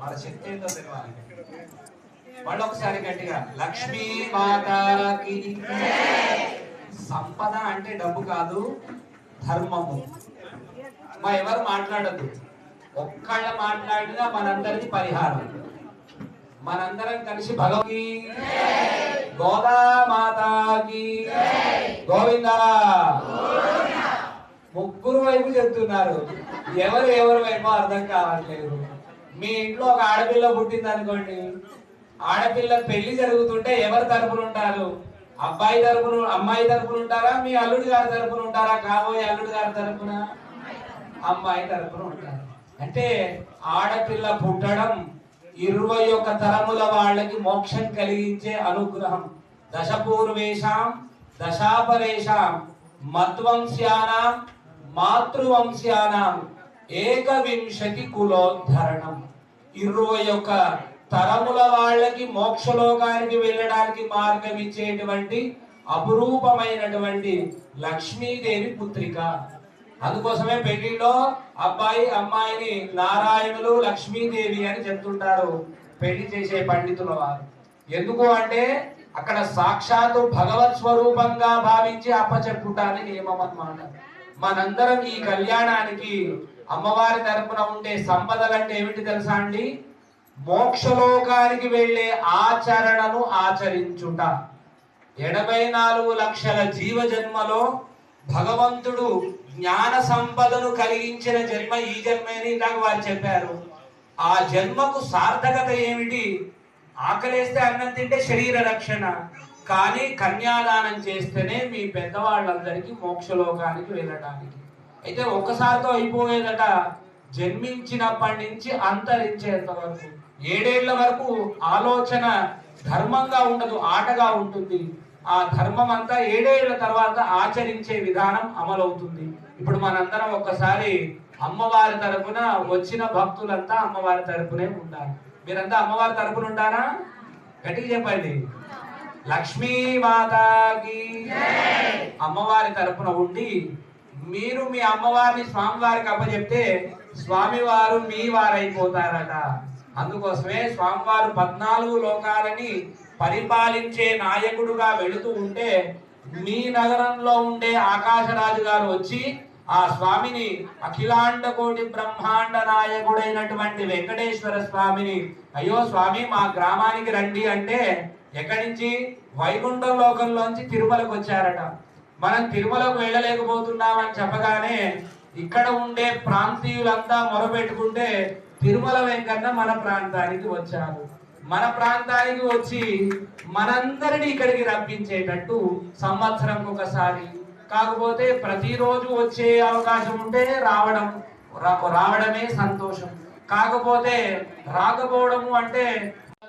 వాళ్ళ శక్తి ఏంటో తెలియాలి వాళ్ళు ఒకసారి గట్టిగా లక్ష్మీ మాతాకి సంపద అంటే డబ్బు కాదు ధర్మము. మా ఎవరు మాట్లాడద్దు ఒక్కళ్ళ మాట్లాడినా మనందరిది పరిహారం మనందరం కలిసి భగవతి గోదా మాతాకి గోవిందా ముగ్గురు వైపు చెప్తున్నారు. ఎవరు ఎవరు వేమో అర్థం కావట్లేదు. మీ ఇంట్లో ఒక ఆడపిల్ల పుట్టింది అనుకోండి ఆడపిల్ల పెళ్ళి జరుగుతుంటే ఎవరి తరపున ఉంటారు? అబ్బాయి తరపున అమ్మాయి తరపున ఉంటారా? మీ అల్లుడు గారి తరపున ఉంటారా? కాబోయే అల్లుడు గారి తరపున? అమ్మాయి తరపున ఉంటారు. అంటే ఆడపిల్ల పుట్టడం ఇరవై ఒక్క తరముల వాళ్ళకి మోక్షం కలిగించే అనుగ్రహం. దశపూర్వేషాం దశాపరేషాం మధ్వంశ్యానాం మాతృవంశ్యానాం. ఏకవింశతి కులోద్ధరణం. ఇరవై ఒక్క తరముల వాళ్ళకి మోక్షలోకానికి వెళ్ళడానికి మార్గం ఇచ్చేటువంటి అపురూపమైనటువంటి లక్ష్మీదేవి పుత్రిక. అందుకోసమే పెళ్ళిలో అబ్బాయి అమ్మాయిని నారాయణులు లక్ష్మీదేవి అని చెప్తుంటారు పెళ్ళి చేసే పండితుల వారు. ఎందుకు అంటే అక్కడ సాక్షాత్తు భగవత్ స్వరూపంగా భావించి అప్పచెప్పుటానికి నియమం అన్నమాట. మనందరం ఈ కళ్యాణానికి అమ్మవారి తరపున ఉండే సంపదలు అంటే ఏమిటి తెలుసా అండి? మోక్షలోకానికి వెళ్ళే ఆచరణను ఆచరించుట. ఎనభై నాలుగు లక్షల జీవ జన్మలో భగవంతుడు జ్ఞాన సంపదను కలిగించిన జన్మ ఈ జన్మని ఇందాక వారు చెప్పారు. ఆ జన్మకు సార్థకత ఏమిటి? ఆకలేస్తే అన్నం తింటే శరీర రక్షణ. కానీ కన్యాదానం చేస్తేనే మీ పెద్దవాళ్ళందరికీ మోక్షలోకానికి వెళ్ళడానికి అయితే ఒక్కసారితో అయిపోయేదట. జన్మించినప్పటి నుంచి అంతరించేంత వరకు. ఏడేళ్ళ వరకు ఆలోచన ధర్మంగా ఉండదు ఆటగా ఉంటుంది. ఆ ధర్మం అంతా ఏడేళ్ళ తర్వాత ఆచరించే విధానం అమలవుతుంది. ఇప్పుడు మనందరం ఒక్కసారి అమ్మవారి తరపున వచ్చిన భక్తులంతా అమ్మవారి తరపునే ఉండాలి. మీరంతా అమ్మవారి తరపున ఉంటారా గట్టిగా చెప్పండి. లక్ష్మీ మాతాకి అమ్మవారి తరపున ఉండి మీరు మీ అమ్మవారిని స్వామివారికి అప్పచెప్తే స్వామివారు మీ వారైపోతారట. అందుకోసమే స్వామివారు పద్నాలుగు లోకాలని పరిపాలించే నాయకుడుగా వెళుతూ ఉంటే మీ నగరంలో ఉండే ఆకాశరాజు గారు వచ్చి ఆ స్వామిని అఖిలాండ కోటి బ్రహ్మాండ నాయకుడైనటువంటి వెంకటేశ్వర స్వామిని అయ్యో స్వామి మా గ్రామానికి రండి అంటే ఎక్కడి నుంచి? వైకుంఠ లోకంలోంచి తిరుమలకు వచ్చారట మనం తిరుమలకు వెళ్ళలేకపోతున్నామని చెప్పగానే ఇక్కడ ఉండే ప్రాంతీయులంతా మొరపెట్టుకుంటే తిరుమల వెంకన్న మన ప్రాంతానికి వచ్చారు మన ప్రాంతానికి వచ్చి మనందరినీ ఇక్కడికి రప్పించేటట్టు సంవత్సరం ఒకసారి. కాకపోతే ప్రతిరోజు వచ్చే అవకాశం ఉంటే రావడం రావడమే సంతోషం. కాకపోతే రాకపోవడము అంటే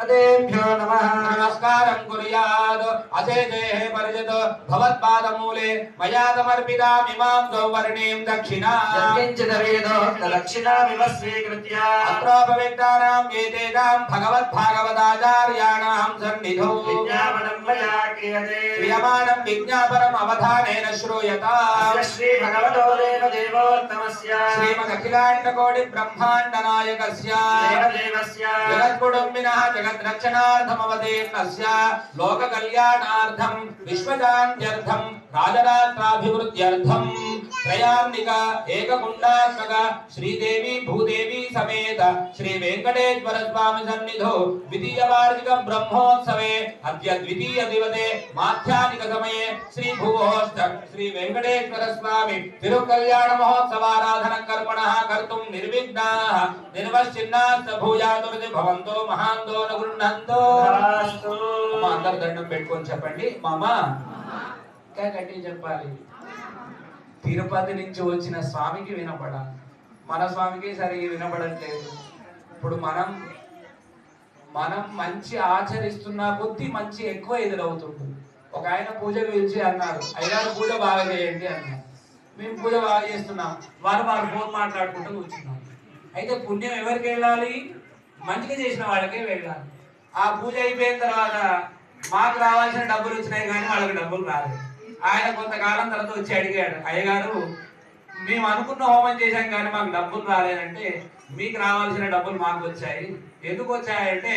మహాదేభ్యో నమః. నమస్కారం కుర్యాద్ అసేతే పరిజత. భవత్పాదమూలే మయా సమర్పితామిమాం గౌవర్ణీం దక్షిణా. యత్కించిత వేదోక్త దక్షిణామివ స్వీకృత్య. అత్రోపవిత్తానాం ఏతేషాం భగవద్భాగవతాచార్యాణాం సన్నిధౌ. విజ్ఞాపనం మయా క్రియతే. క్రియమాణం విజ్ఞాపనం అవధానేన శ్రూయత. శ్రీ భగవతో దేవ దేవోత్తమస్య. శ్రీమదఖిలాండ కోటి బ్రహ్మాండ నాయకస్య దేవదేవస్య జగద్గుడుంబినః జగద్రక్షణార్థమవతీర్ణస్య जगद्रक्षणार्थमवतीर्णस्य लोककल्याणार्थं विश्वजान्त्यर्थं राजरात्राभिवृद्ध्यर्थम् త్రయాన్నిక ఏకగుండాత్మక శ్రీదేవి భూదేవి సమేత శ్రీ వెంకటేశ్వర స్వామి సన్నిధో ద్వితీయ వార్షిక బ్రహ్మోత్సవే అద్య ద్వితీయ దివసే మాధ్యానిక సమయే శ్రీ భువోష్ట శ్రీ వెంకటేశ్వర స్వామి తిరుకల్యాణ మహోత్సవారాధన కర్మణ కర్తుం నిర్విఘ్నాః నిర్వశ్చిన్నాస్త భూయాతుర్ది భవంతో మహాంతో నగృహంతో అందరు దండం పెట్టుకొని చెప్పండి. మామ ఇంకా చెప్పాలి. తిరుపతి నుంచి వచ్చిన స్వామికి వినపడాలి. మన స్వామికి సరిగా వినపడట్లేదు. ఇప్పుడు మనం మనం మంచి ఆచరిస్తున్న కొద్దీ మంచి ఎక్కువ ఎదురవుతుంటుంది ఒక ఆయన పూజకు పిలిచి అన్నారు అయినా పూజ బాగా చేయండి అన్నారు. మేము పూజ బాగా చేస్తున్నాం. వారు వారు ఫోన్ మాట్లాడుకుంటూ కూర్చున్నాం. అయితే పుణ్యం ఎవరికి వెళ్ళాలి? మంచిగా చేసిన వాళ్ళకే వెళ్ళాలి. ఆ పూజ అయిపోయిన తర్వాత మాకు రావాల్సిన డబ్బులు వచ్చినాయి కానీ వాళ్ళకి డబ్బులు రాలేదు. ఆయన కొంతకాలం తర్వాత వచ్చి అడిగాడు అయ్యగారు మేము అనుకున్న హోమం చేశాం కానీ మాకు డబ్బులు రాలేదంటే మీకు రావాల్సిన డబ్బులు మాకు వచ్చాయి. ఎందుకు వచ్చాయంటే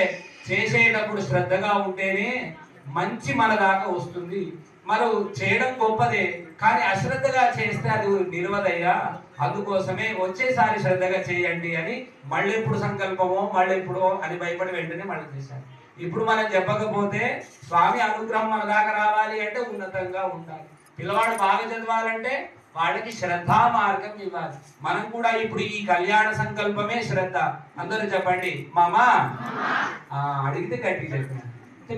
చేసేటప్పుడు శ్రద్ధగా ఉంటేనే మంచి మన దాకా వస్తుంది. మనం చేయడం గొప్పదే కానీ అశ్రద్ధగా చేస్తే అది నిలవదయ్యా. అందుకోసమే వచ్చేసారి శ్రద్ధగా చేయండి అని మళ్ళీ ఎప్పుడు సంకల్పమో మళ్ళీ ఎప్పుడో అని భయపడి వెంటనే మళ్ళీ చేశాను ఇప్పుడు మనం చెప్పకపోతే స్వామి అనుగ్రహం మన దాకా రావాలి అంటే ఉన్నతంగా ఉండాలి. పిల్లవాడు బాగా చదవాలంటే వాళ్ళకి శ్రద్ధా మార్గం ఇవ్వాలి. మనం కూడా ఇప్పుడు ఈ కళ్యాణ సంకల్పమే శ్రద్ధ. అందరూ చెప్పండి మామా అడిగితే గట్టి చెప్పండి.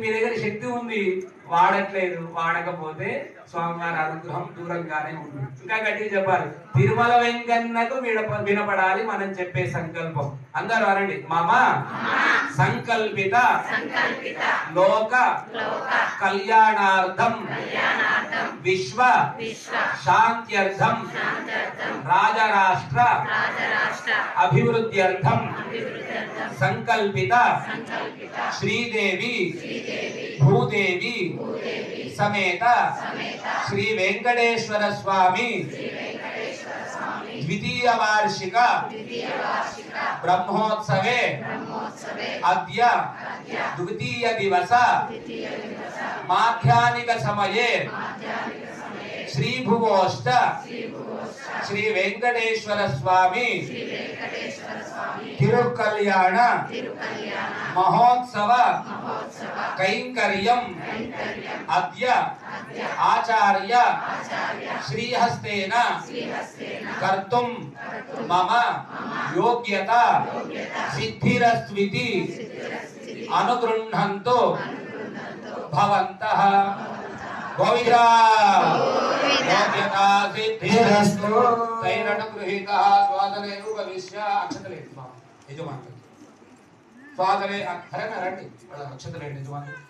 మీ దగ్గర శక్తి ఉంది వాడట్లేదు వాడకపోతే స్వామివారి అనుగ్రహం దూరంగానే ఉంటుంది. ఇంకా గట్టిగా చెప్పాలి తిరుమల వెంకన్నకు విడప వినపడాలి మనం చెప్పే సంకల్పం. అందరూ అనండి. మామా? సంకల్పిత. లోక. కళ్యాణార్థం. విశ్వ. శాంత్యర్థం. రాజరాష్ట్ర. అభివృద్ధ్యర్థం. సంకల్పిత. శ్రీదేవి. భూదేవి. సమేత. శ్రీ వెంకటేశ్వర స్వామి. ద్వితీయ వార్షిక బ్రహ్మోత్సవే అద్య ద్వితీయ దివస మాధ్యానిక సమయే శ్రీభువోష్ట శ్రీ వెంకటేశ్వర స్వామి తిరుకల్యాణ మహోత్సవ కైంకర్యం అద్య ఆచార్య శ్రీహస్తేన కర్తుం మమ యోగ్యత సిద్ధిరస్వితి అనుగృహంతు భవంతః గోవిందా యోగ్యతా సిద్ధిరస్తు తైరనుగృహీత స్వాదనే ఉపవిశ్య అక్షతలేండి మా యజమాని స్వాదనే అక్షరణ రండి వాళ్ళ అక్షతలేండి యజమాని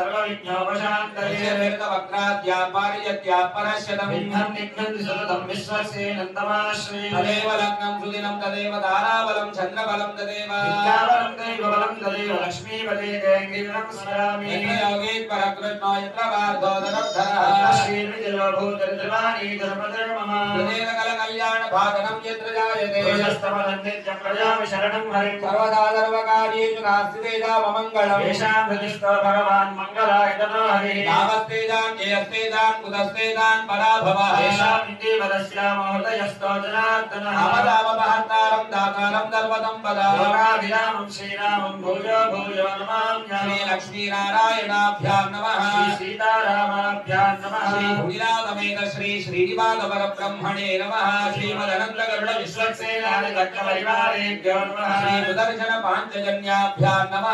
सर्वविज्ञावशान्तरेकवक्राद्यापारियत्यापरश्यतम् इन्धम् निघ्नन्ति सततम् विश्वस्य नन्दमाश्री तदेव लग्नम् सुदिनम् तदेव दाराबलम् चन्द्रबलम् तदेव विद्याबलम् दैव बलम् तदेव लक्ष्मीपदे जयङ्गिरणम् स्मरामि योगे परकृष्णो यत्र वार्धो दरब्धरः श्रीर्विजलोभूतरिद्रवाणी धर्मधर्मः तदेव कलकल्याण भागनम् यत्र जायते यस्तमनम् नित्यं प्रजामि शरणम् हरिम् सर्वदा सर्वकार्येषु नास्ति तेजाममङ्गलम् येषाम् हृदिष्टो भगवान् नामस्तेदान येस्तेदान कुदस्तेदान पराभवः येषाम् इति वदस्यामोदयस्तोजनार्दनः अमदावभहन्ता కాలం దాకాలం గర్వదం పదామం శ్రీరామం భూజో భూజో నమామి లక్ష్మీనారాయణాభ్యాం నమ. సీతారామాభ్యాం నమ. శ్రీభూమిరాగమేక శ్రీ శ్రీనివాసవర బ్రహ్మణే నమ. శ్రీమదనందగరుడ విశ్వసేనాని దక్క పరివారేభ్యో నమ. శ్రీముదర్శన పాంచజన్యాభ్యాం నమ.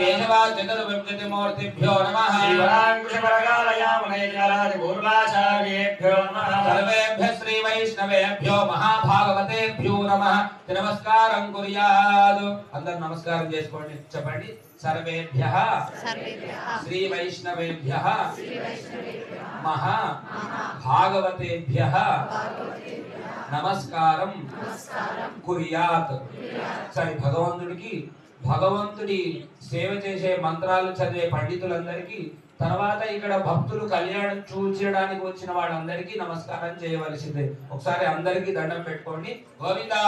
కేశవా చతుర్వింశతిమూర్తిభ్యో నమ. శ్రీవరాంకుశపరగాలయామనైకారాది పూర్వాచార్యేభ్యో నమ. సర్వేభ్య శ్రీవైష్ణవేభ్యో మహా మహాభాగవతేభ్యో నమః. నమస్కారం కుర్యాదు అందరు నమస్కారం చేసుకోండి. చెప్పండి? సర్వేభ్య. శ్రీ వైష్ణవేభ్య మహా. భాగవతేభ్య. నమస్కారం. కుర్యాత్. సరే భగవంతుడికి భగవంతుడి సేవ చేసే మంత్రాలు చదివే పండితులందరికీ తర్వాత ఇక్కడ భక్తులు కళ్యాణం చూచడానికి వచ్చిన వాళ్ళందరికీ నమస్కారం చేయవలసిందే. ఒకసారి అందరికీ దండం పెట్టుకోండి. గోవిందా!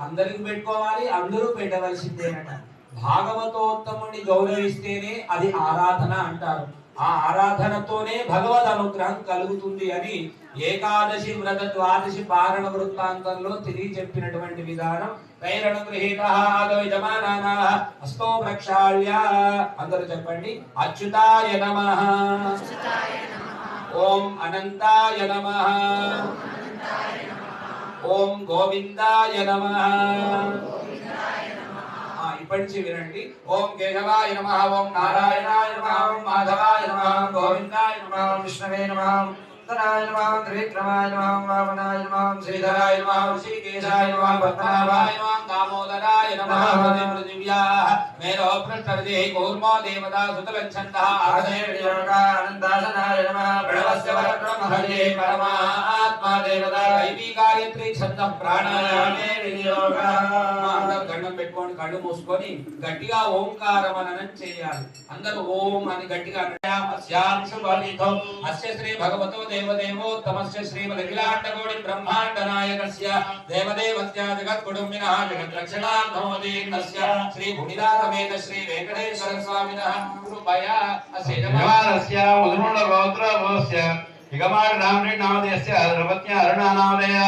అందరికి పెట్టుకోవాలి అందరూ పెట్టవలసిందేనట భాగవతోత్తముని గౌరవిస్తేనే అది ఆరాధన అంటారు. ఆ ఆరాధనతోనే భగవద్ అనుగ్రహం కలుగుతుంది అని ఏకాదశి వ్రత ద్వాదశి పారణ వృత్తాంతంలో తిరిగి చెప్పినటువంటి విధానం తైరనుగృహీత యజమానా హస్తో ప్రక్షాళ్య. అందరూ చెప్పండి. అచ్యుతాయ నమ. ఓం అనంతాయ నమ. ఓం గోవిందాయ నమ. ఇప్పటి నుంచి వినండి. ఓం కేశవాయ నమ ఓం నారాయణాయ నమ ఓం మాధవాయ నమ గోవిందాయ నమ విష్ణవే నమ. ధనాయ నమ త్రివిక్రమాయ నమ వామనాయ నమ శ్రీధరాయ నమ ఋషికేశాయ నమ పద్మనాభాయ నమ దామోదరాయ నమ పృథివ్యా మేరో పృష్ఠవిధి కూర్మో దేవతా సుతలంఛందః ఆనందాసనాయ నమ ప్రణవస్య పరబ్రహ్మ హరే పరమాత్మా దేవతా దైవీ గాయత్రి ఛందః ప్రాణాయామే వినియోగः. అందరూ దండం పెట్టుకొని కళ్ళు మూసుకొని గట్టిగా ఓంకారం అననం చేయాలి. అందరూ ఓం అని గట్టిగా అస్యాం అస్య శ్రీ భగవతో దేవదేవోత్తమస్య శ్రీమదఖిలాండకోటి బ్రహ్మాండ నాయకస్య దేవదేవస్య జగత్ కుటుంబిన జగత్ రక్షణార్థమోదీర్ణస్య శ్రీ భునిదాసమేత శ్రీ వెంకటేశ్వర స్వామిన. కృపయా. అస్య నమః యమానస్య ముదురుణగోత్రభోస్య రవత్య అరుణ ద్రవత్య అరుణానామధేయ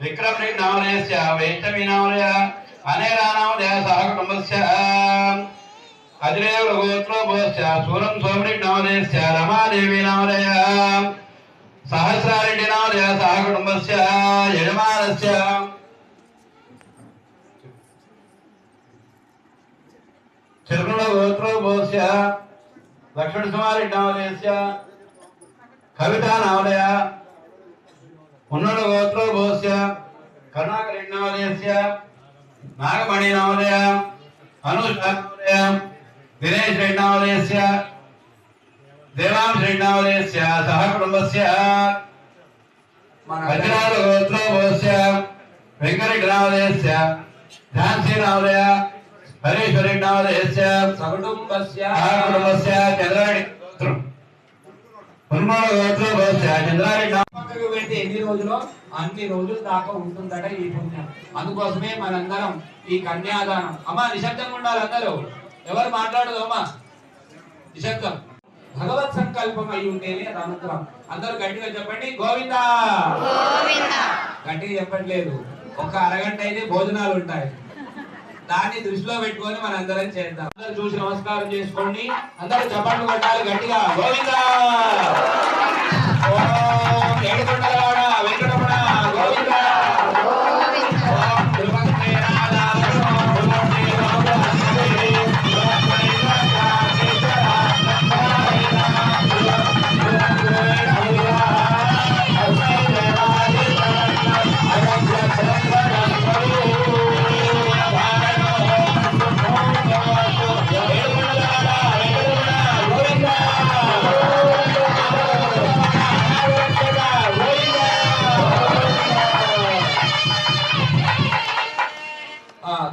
విక్రమ్ని నామధేయస్య వైష్ణవి నామధేయ అనేరానామధేయ సహ కుటుంబస్య అదిరేవ గోత్రోభోస్య సూరం సోమని నామధేయస్య రమాదేవి నామధేయ సహస్రారెడ్డి నామధేయ సహ కుటుంబస్య యజమానస్య చిరుకుల గోత్రోభోస్య లక్ష్మణ కుమారి నామధేయస్య కవిత నామధేయ ఉన్నడు గోత్రోభోస్య కరుణాకరి నామధేయస్య నాగమణి నామధేయ అనుష నామధేయ దినేష్ రెడ్డి నామధేయస్య దేవాంశ రెడ్డి నామధేయస్య సహ కుటుంబస్య వజ్రాల గోత్రోభోస్య వెంకరెడ్డి నామధేయస్య ఝాన్సీ సహ కుటుంబస్య చంద్రారెడ్డి చంద్రారెడ్డి పక్కకు పెడితే ఎన్ని రోజులు అన్ని రోజులు దాకా ఉంటుందట ఈ పుణ్యం అందుకోసమే మనందరం ఈ కన్యాదానం. అమ్మా నిశ్శబ్దంగా ఉండాలి అందరూ. ఎవరు మాట్లాడదు అమ్మా. నిశ్శబ్దం. భగవత్ సంకల్పం అయి ఉంటేనే అది అనుగ్రహం అందరూ గట్టిగా చెప్పండి గోవిందా. గట్టిగా చెప్పట్లేదు. ఒక అరగంట అయితే భోజనాలు ఉంటాయి. దాన్ని దృష్టిలో పెట్టుకొని మనం అందరం చేద్దాం. అందరూ చూసి నమస్కారం చేసుకోండి. అందరూ చప్పట్లు కొట్టాలి గట్టిగా. గోవిందా!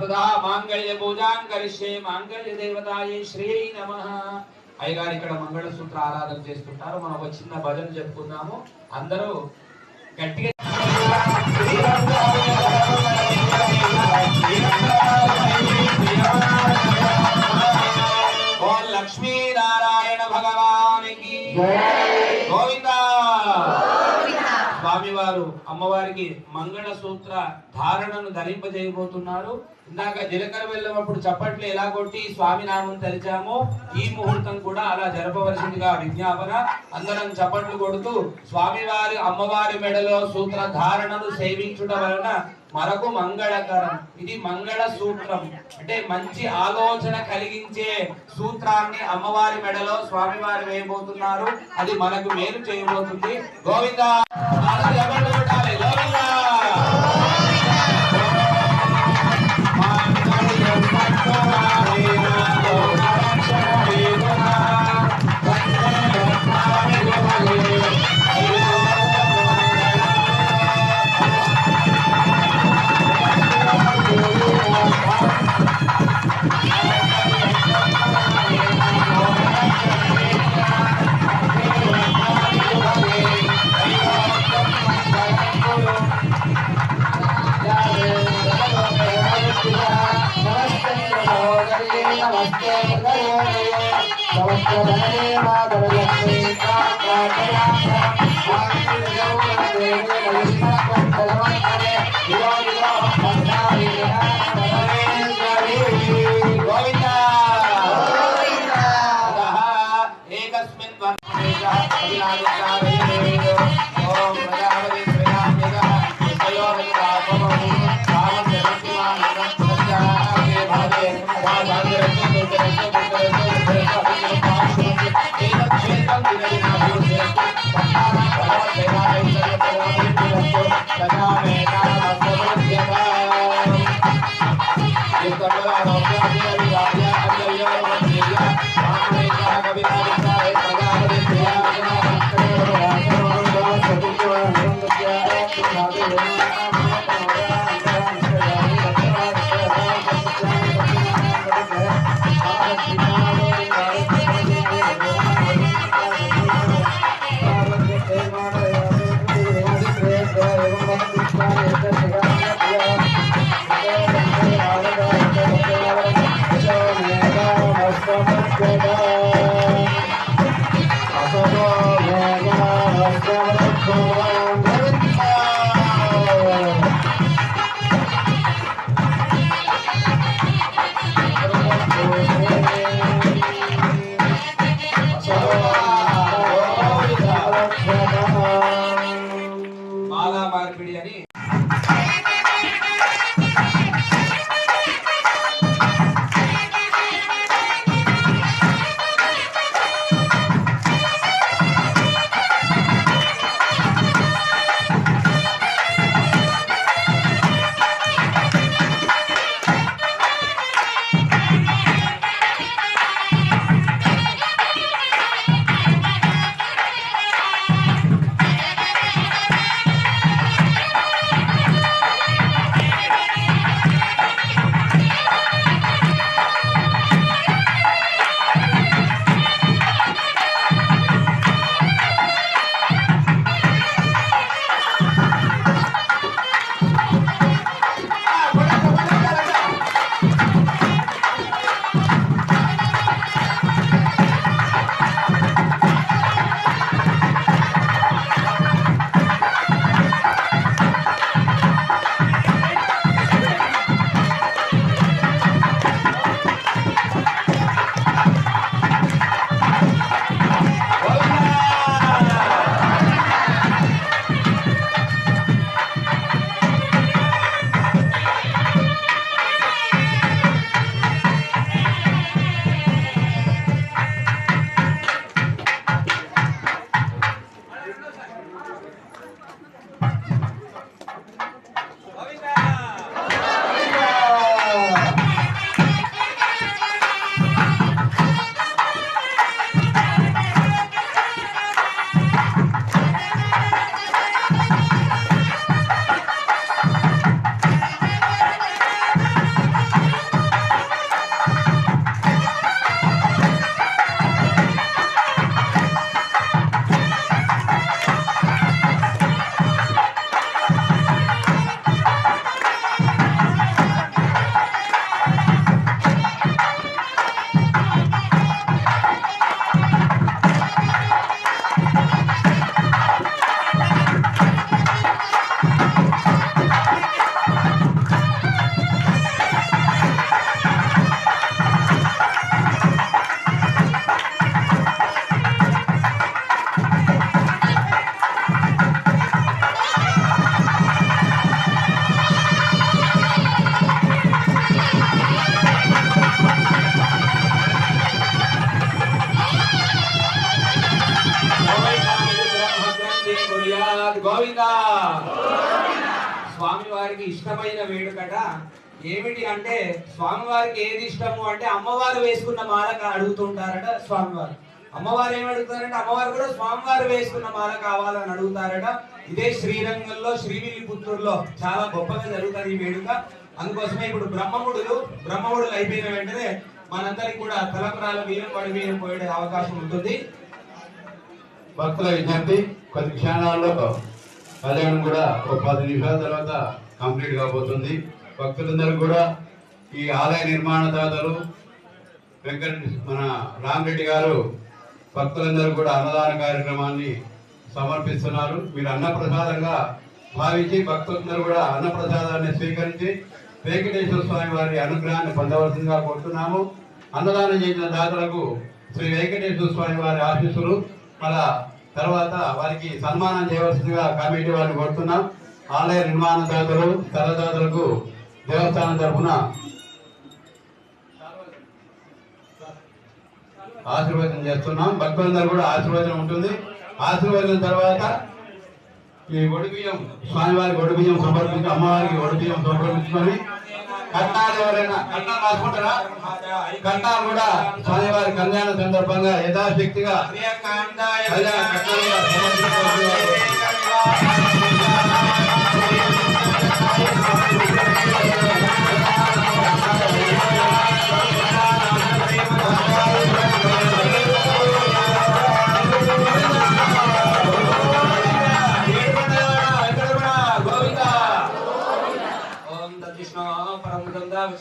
తదా మాంగళ్య పూజాం కరిష్యే మాంగళ్య దేవతాయే శ్రీ నమ. అయ్యగారు ఇక్కడ మంగళసూత్ర ఆరాధన చేస్తుంటారు. మనం ఒక చిన్న భజన చెప్పుకుందాము. అందరూ గట్టిగా ఓం లక్ష్మీ నారాయణ భగవానికి గోవిందా గారు అమ్మవారికి మంగళ సూత్ర ధారణను ధరింపజేయబోతున్నారు. ఇందాక జీలకర్ర వెళ్ళినప్పుడు చప్పట్లు ఎలా కొట్టి స్వామి నామం తలిచామో ఈ ముహూర్తం కూడా అలా జరపవలసిందిగా విజ్ఞాపన. అందరం చప్పట్లు కొడుతూ స్వామివారి అమ్మవారి మెడలో సూత్ర ధారణను సేవించుట వలన మనకు మంగళకరం. ఇది మంగళ సూత్రం. అంటే మంచి ఆలోచన కలిగించే సూత్రాన్ని అమ్మవారి మెడలో స్వామివారు వేయబోతున్నారు. అది మనకు మేలు చేయబోతుంది. గోవింద గోవింద మాలా గోవిందా. స్వామి వారికి ఇష్టమైన వేడుకట. ఏమిటి అంటే స్వామివారికి ఏది ఇష్టము అంటే అమ్మవారు వేసుకున్న మాల అడుగుతుంటారట స్వామివారు. అమ్మవారు ఏం అడుగుతారంటే అమ్మవారు కూడా స్వామివారు వేసుకున్న మాల కావాలని అడుగుతారట. ఇదే శ్రీరంగంలో శ్రీవిల్లిపుత్తూరులో చాలా గొప్పగా జరుగుతుంది ఈ వేడుక. అందుకోసమే ఇప్పుడు బ్రహ్మముడులు బ్రహ్మముడులు అయిపోయిన వెంటనే మనందరికి కూడా తలపురాల వీరం పడి వీరం పోయే అవకాశం ఉంటుంది. భక్తుల విజ్ఞప్తి కొద్ది క్షణాల్లో కళ్యాణం కూడా ఒక పది నిమిషాల తర్వాత కంప్లీట్ కాబోతుంది. భక్తులందరూ కూడా ఈ ఆలయ నిర్మాణ దాతలు వెంకట మన రామరెడ్డి గారు భక్తులందరూ కూడా అన్నదాన కార్యక్రమాన్ని సమర్పిస్తున్నారు. మీరు అన్నప్రసాదంగా భావించి భక్తులందరూ కూడా అన్నప్రసాదాన్ని స్వీకరించి వెంకటేశ్వర స్వామి వారి అనుగ్రహాన్ని పొందవలసిందిగా కోరుతున్నాము. అన్నదానం చేసిన దాతలకు శ్రీ వెంకటేశ్వర స్వామి వారి ఆశీస్సులు. మళ్ళా తర్వాత వారికి సన్మానం చేయవలసిందిగా కమిటీ వారిని కోరుతున్నాం. ఆలయ నిర్మాణదాతలు తరదాతలకు దేవస్థానం తరఫున ఆశీర్వచనం చేస్తున్నాం. భక్తులందరూ కూడా ఆశీర్వచనం ఉంటుంది. ఆశీర్వచనం తర్వాత ఈ ఒడిబియ్యం స్వామివారికి ఒడిబియ్యం సమర్పించి అమ్మవారికి ఒడిబియ్యం సమర్పించుకొని కట్నాలు ఎవరైనా కట్నాలు రాసుకుంటారా కట్నాలు కూడా స్వామివారి కళ్యాణ సందర్భంగా యథాశక్తిగా కళ్యాణ సమర్పించుకోవాలి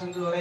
সুন্দর